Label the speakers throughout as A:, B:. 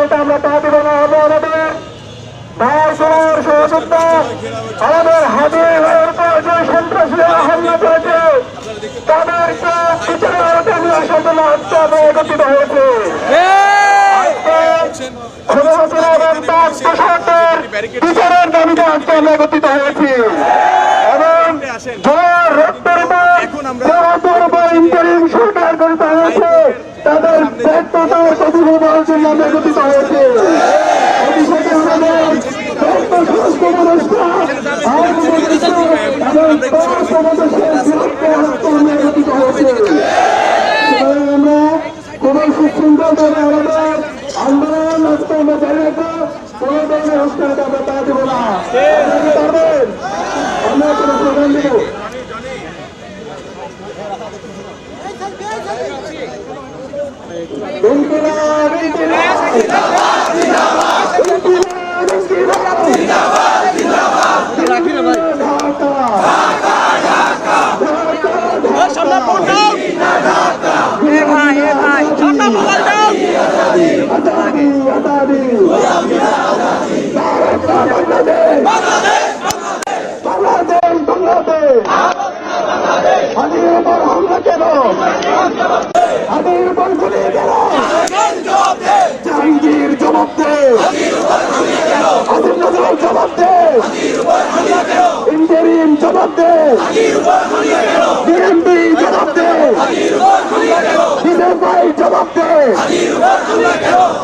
A: নেতা আমরা তা দেব না হব আমাদের বাসনার সহযোগিতা আমাদের হাতে উপর যে সন্ত্রাসীরা হামলা করেছে, তাদেরকে বিচারের আলোতে নিয়ে সম্পূর্ণ হত্যা হয়েছে। আমরা কোনো সুশৃঙ্খল ভাবে আমাদের আন্দোলন আজকে আমরা না পারবেন
B: ভাই ভাই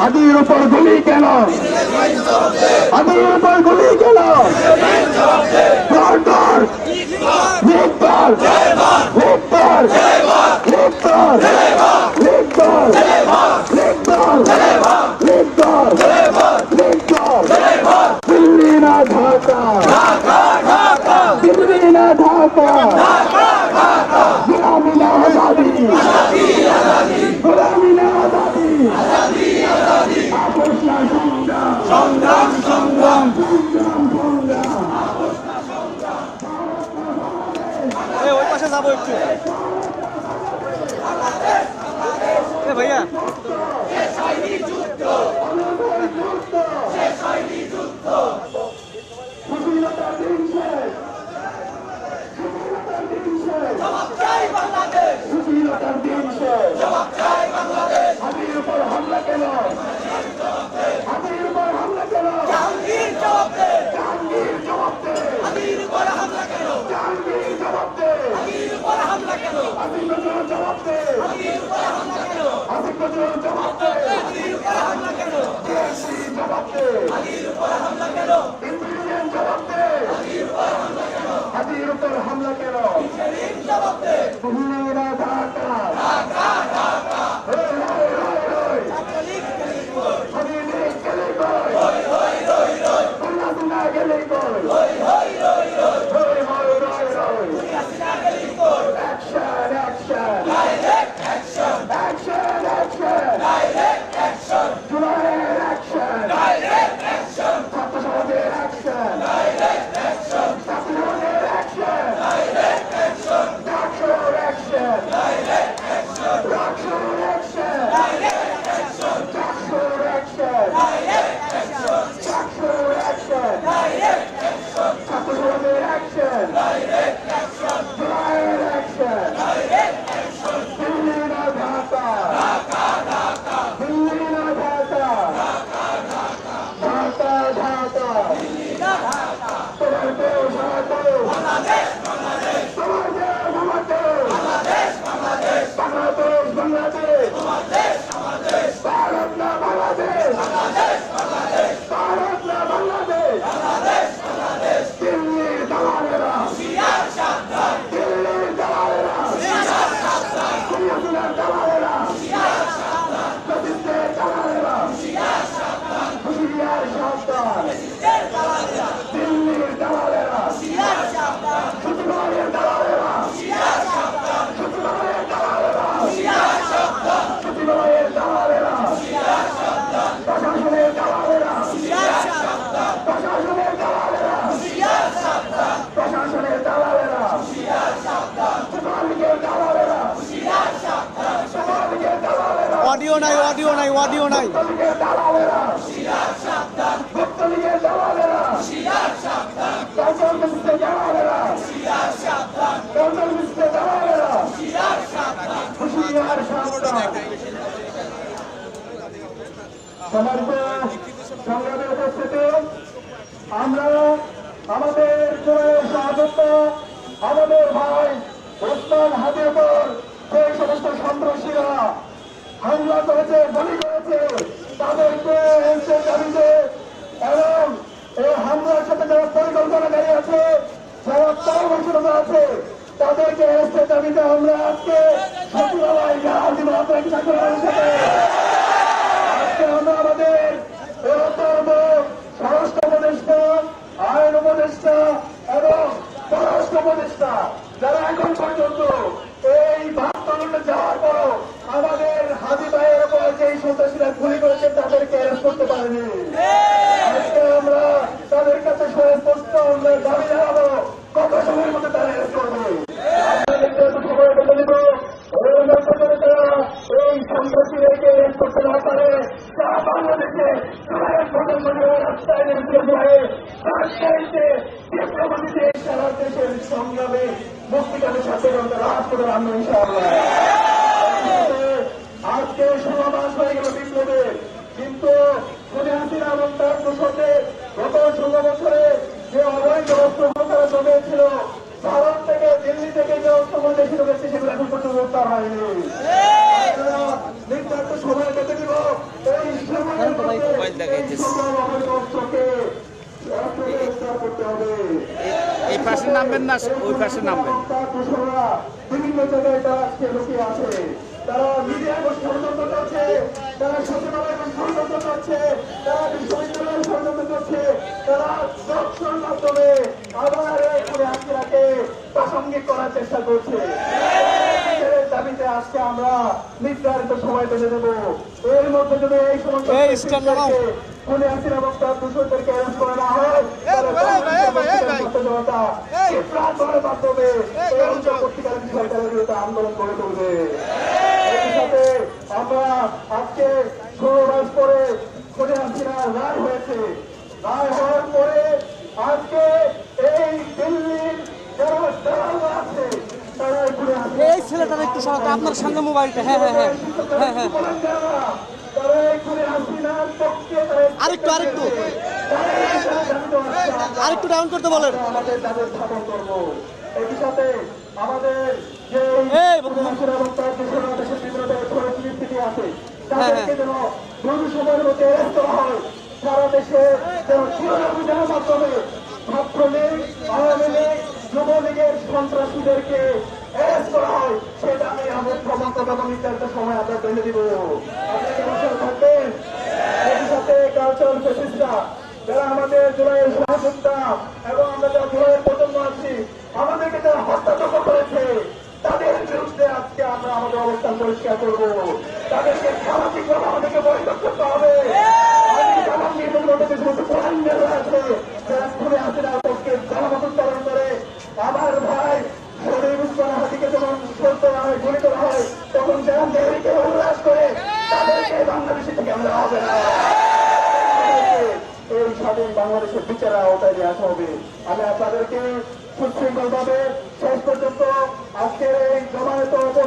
A: আদির উপর গুলি কেন আদির উপর গুলি কেন সরকার লিখবার লিখবার লিখবার লিখবার লিখবার লিখবার লিখবার ঢাকা। দিল্লি না ঢাকা।
B: ভাইয়া।
A: জবাব চাই বাংলাদেশ। জবাব চাই। কবুল
B: অডিও নাই অডিও নাই অডিও নাই।
A: আমরা আমাদের আমাদের ভাই ওসমান হাজিবা করেছে গুলি করেছে। তাদেরকে এসে দাবিতে এবং এই হামলার সাথে যারা পরিকল্পনাকারী আছে, যারা পরামর্শরত আছে, তাদেরকে এসে দাবিতে আমরা আজকে সচিবালয় গাছ দিব আপনাকে আজকে আমরা আমাদের বৃহত্তম স্বরাষ্ট্র উপদেষ্টা, আইন উপদেষ্টা এবং পররাষ্ট্র উপদেষ্টা, যারা এখন পর্যন্ত এই বাস্তবনে যাওয়ার পর আমাদের হাজি ভাইয়ের উপর যে সন্ত্রাসীরা গুলি করেছে, তাদেরকে অ্যারেস্ট করতে পারেনি। আজকে আমরা তাদের কাছে সুস্পষ্ট আমরা দাবি জানাব কত সময়ের মধ্যে তারা অ্যারেস্ট করবে। করতে তারা সংগ্রামে মুক্তিকামী করে আমরা আজকে ষোলো মাস হয়ে গেল বিপ্লবে কিন্তু খুনে হাসিনা এবং তার দোষকে গত ষোলো বছরে যে অবৈধ অস্ত্র তারা জমেছিল ভারত থেকে দিল্লি থেকে যে অস্ত্রগুলো দেশে ঢুকেছে সেগুলো এখন পর্যন্ত উদ্ধার হয়নি। নির্ধারিত সময় কেটে দিব এই সময়ের অস্ত্রকে অস্ত্রকে করতে হবে।
C: এই পাশে নামবেন না ওই পাশে নামবেন।
A: বিভিন্ন জায়গায় তারা আজকে লুকিয়ে আছে। তারা মিডিয়া ষড়যন্ত্র করছে তারা সচিবালয় ষড়যন্ত্র করছে তারা বিশ্ববিদ্যালয় ষড়যন্ত্র করছে তারা দর্শন মাধ্যমে আবার করে আজকে প্রাসঙ্গিক করার চেষ্টা করছে। দাবিতে আজকে আমরা নির্ধারিত সময় বেঁধে দেবো। এর মধ্যে যদি এই সমস্ত খুনে আসির এবং তার দূষণদেরকে অ্যারেস্ট করে না হয় তাহলে বাংলাদেশের জনতা ইফরাত করার মাধ্যমে আন্দোলন করে তুলবে। আমরা আজকে ষোলো মাস পরে খুনে হাসিনার রায় হয়েছে। রায় হওয়ার পরে আজকে এই দিল্লির এই
B: ছেলেটার একটু সরাতে আপনার সামনে মোবাইলটা হ্যাঁ হ্যাঁ হ্যাঁ হ্যাঁ হ্যাঁ। আরেকটু আরেকটু। আরেকটু ডাউন করতে বলেন।
A: আমাদের যে পরিস্থিতি আছে
B: হ্যাঁ,
A: তাদেরকে যেন সময়ের মধ্যে করা হয়। সারা দেশে যেন শিরোনাম মাধ্যমে আওয়ামী লীগ যুবলীগের সন্ত্রাসীদেরকে হয় আমাদের যারা এবং আমরা প্রজন্ম আছি আমাদেরকে যারা হত্যাযজ্ঞ করেছে তাদের বিরুদ্ধে আজকে আমরা আমাদের অবস্থান পরিষ্কার করব। তাদেরকে করতে হবে। তাদেরকে বাংলাদেশে থেকে আমরা হবে না এই স্বাধীন বাংলাদেশের বিচারের আওতায় নিয়ে আসা হবে। আমি আপনাদেরকে সুশৃঙ্খল ভাবে শেষ পর্যন্ত আজকের এই জমায়েত এবং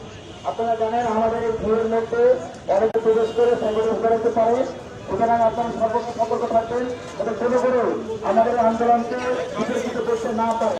A: আপনারা জানেন আমাদের এই ভিড়ের মধ্যে অনেকে প্রবেশ করে সংগঠন করাতে পারে। সুতরাং আপনারা সর্বত্র সতর্ক থাকবেন। যাতে কোনো করে আমাদের আন্দোলনকে বিতর্কিত করতে না পারে।